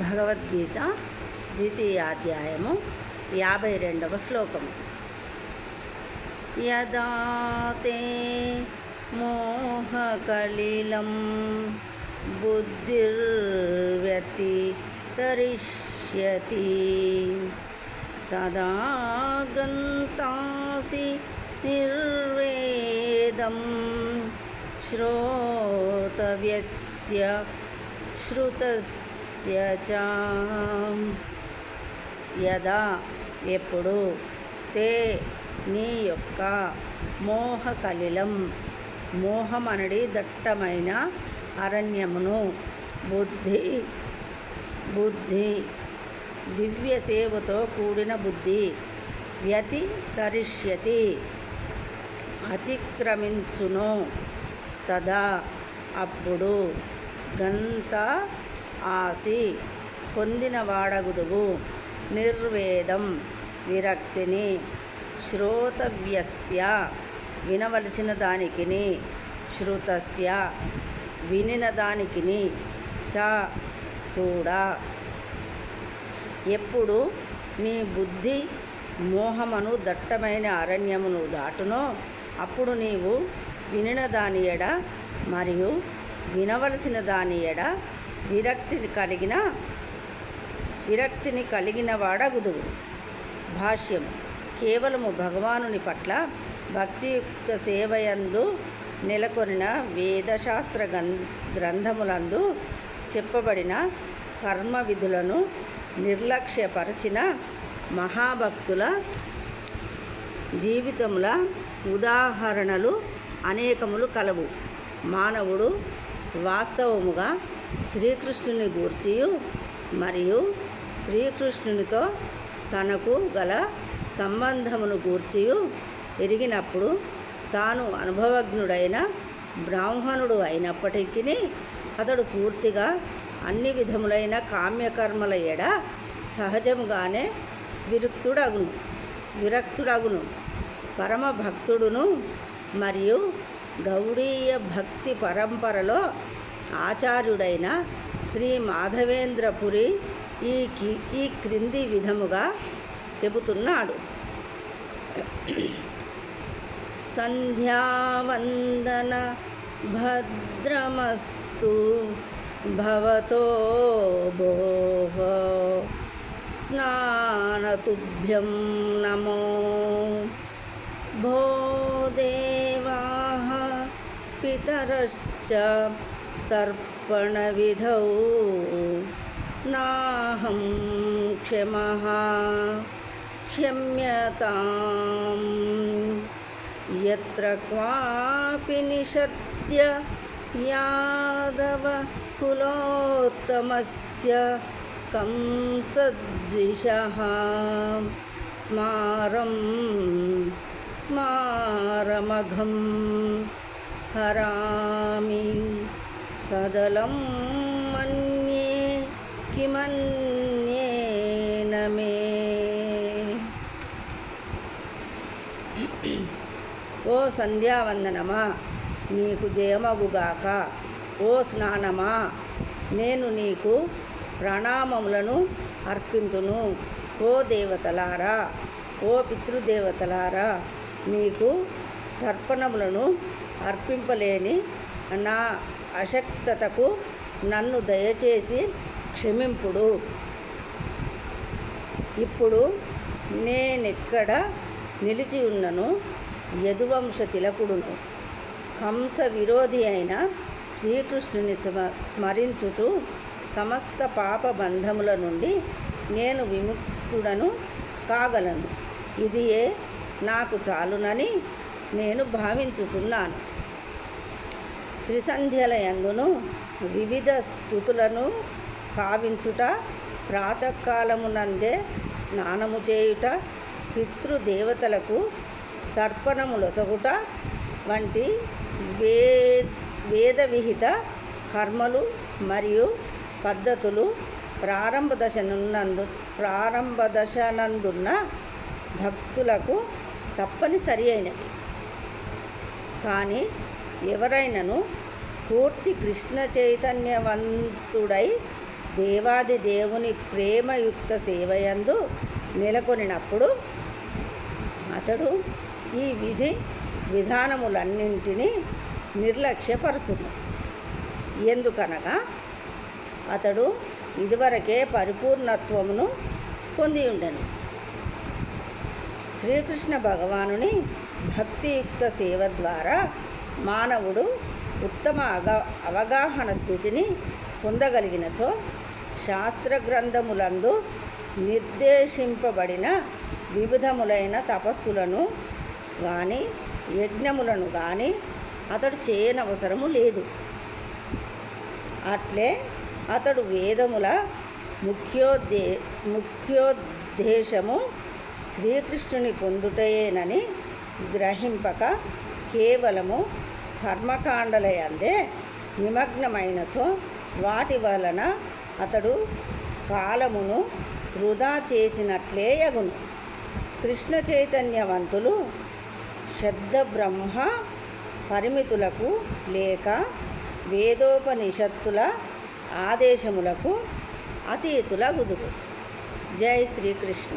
భగవద్గీత ద్వితీయాధ్యాయము యాభై రెండవ శ్లోకము. యదా తే మోహకలిలం బుద్ధిర్వ్యతి తరిష్యతి తదా గంతాసి నిర్వేదం శ్రోతవ్యస్య శ్రుతస్య చ. యదా ఎప్పుడు తే నీ యొక్క మోహకలిలం. మోహమనడి దట్టమైన అరణ్యమును బుద్ధి బుద్ధి దివ్య సేవతో కూడిన బుద్ధి వ్యతి తరిష్యతి అతిక్రమించును. తదా అప్పుడు గంత ఆసి పొందిన వాడగుదువు. నిర్వేదం విరక్తిని శ్రోతవ్యస్య వినవలసిన దానికిని శృతస్య వినిన దానికిని చ కూడా. ఎప్పుడు నీ బుద్ధి మోహమును దట్టమైన అరణ్యమును దాటునో అప్పుడు నీవు వినిన దాని ఎడ మరియు వినవలసిన దాని ఎడ విరక్తిని కలిగిన విరక్తిని కలిగిన వాడగుదువు. భాష్యం కేవలము భగవానుని పట్ల భక్తియుక్త సేవయందు నెలకొనిన వేదశాస్త్ర గ్రం గ్రంథములందు చెప్పబడిన కర్మ విధులను నిర్లక్ష్యపరచిన మహాభక్తుల జీవితముల ఉదాహరణలు అనేకములు కలవు. మానవుడు వాస్తవముగా శ్రీకృష్ణుని గూర్చియు మరియు శ్రీకృష్ణునితో తనకు గల సంబంధమును గూర్చియు ఎరిగినప్పుడు తాను అనుభవజ్ఞుడైన బ్రాహ్మణుడు అయినప్పటికీ అతడు పూర్తిగా అన్ని విధములైన కామ్యకర్మల ఎడ సహజముగానే విరుక్తుడగును విరక్తుడగును. పరమ భక్తుడును మరియు గౌడీయ భక్తి పరంపరలో ఆచార్యుడైన శ్రీ మాధవేంద్రపురి ఈ కి ఈ క్రింది విధముగా చెబుతున్నాడు. సంధ్యావందన భద్రమస్తు భవతో భోః స్నానతుభ్యం నమో భో దేవాः పితరశ్చ तर्पणविधौ नाहं क्षमः क्षम्यताम्। यत्र क्वापि निषद्य यादवकुलोत्तमस्य कंसद्विषः स्मारं स्मारमघं हरामि। కదలం మన్యే కిమన్యే ఓ సంధ్యావందనమా నీకు జయమగుగాక. ఓ స్నానమా నేను నీకు ప్రణామములను అర్పింతును. ఓ దేవతలారా ఓ పితృదేవతలారా మీకు తర్పణములను అర్పింపలేని నా అశక్తతకు నన్ను దయచేసి క్షమింపుడు. ఇప్పుడు నేనెక్కడ నిలిచి ఉన్నను యదువంశ తిలకుడును. కంస విరోధి అయిన శ్రీకృష్ణుని స్మ స్మరించుతూ సమస్త పాప బంధముల నుండి నేను విముక్తుడను కాగలను. ఇదియే నాకు చాలునని నేను భావించుతున్నాను త్రిసంధ్యల యందును వివిధ స్థుతులను కావించుట ప్రాతకాలమునందే స్నానము చేయుట పితృదేవతలకు తర్పణములొసగుట వంటి వే వేదవిహిత కర్మలు మరియు పద్ధతులు ప్రారంభ దశనున్నందు ప్రారంభ దశనందున్న భక్తులకు తప్పనిసరి అయినవి. కానీ ఎవరైనను పూర్తి కృష్ణ చైతన్యవంతుడై దేవాది దేవుని ప్రేమయుక్త సేవయందు నెలకొనినప్పుడు అతడు ఈ విధి విధానములన్నింటినీ నిర్లక్ష్యపరచును. ఎందుకనగా అతడు ఇదివరకే పరిపూర్ణత్వమును పొంది ఉండను శ్రీకృష్ణ భగవానుని భక్తియుక్త సేవ ద్వారా మానవుడు ఉత్తమ అగ అవగాహన స్థితిని పొందగలిగినచో శాస్త్ర గ్రంథములందు నిర్దేశింపబడిన వివిధములైన తపస్సులను కానీ యజ్ఞములను కానీ అతడు చేయనవసరము లేదు. అట్లే అతడు వేదముల ముఖ్యోద్దే ముఖ్యోద్దేశము శ్రీకృష్ణుని పొందుటయేనని గ్రహింపక కేవలము కర్మకాండలయందే నిమగ్నమైనచో వాటి వలన అతడు కాలమును వృధా చేసినట్లే యగును కృష్ణ చైతన్యవంతులు శబ్ద బ్రహ్మ పరిమితులకు లేక వేదోపనిషత్తుల ఆదేశములకు అతీతుల గుదురు జై శ్రీకృష్ణ.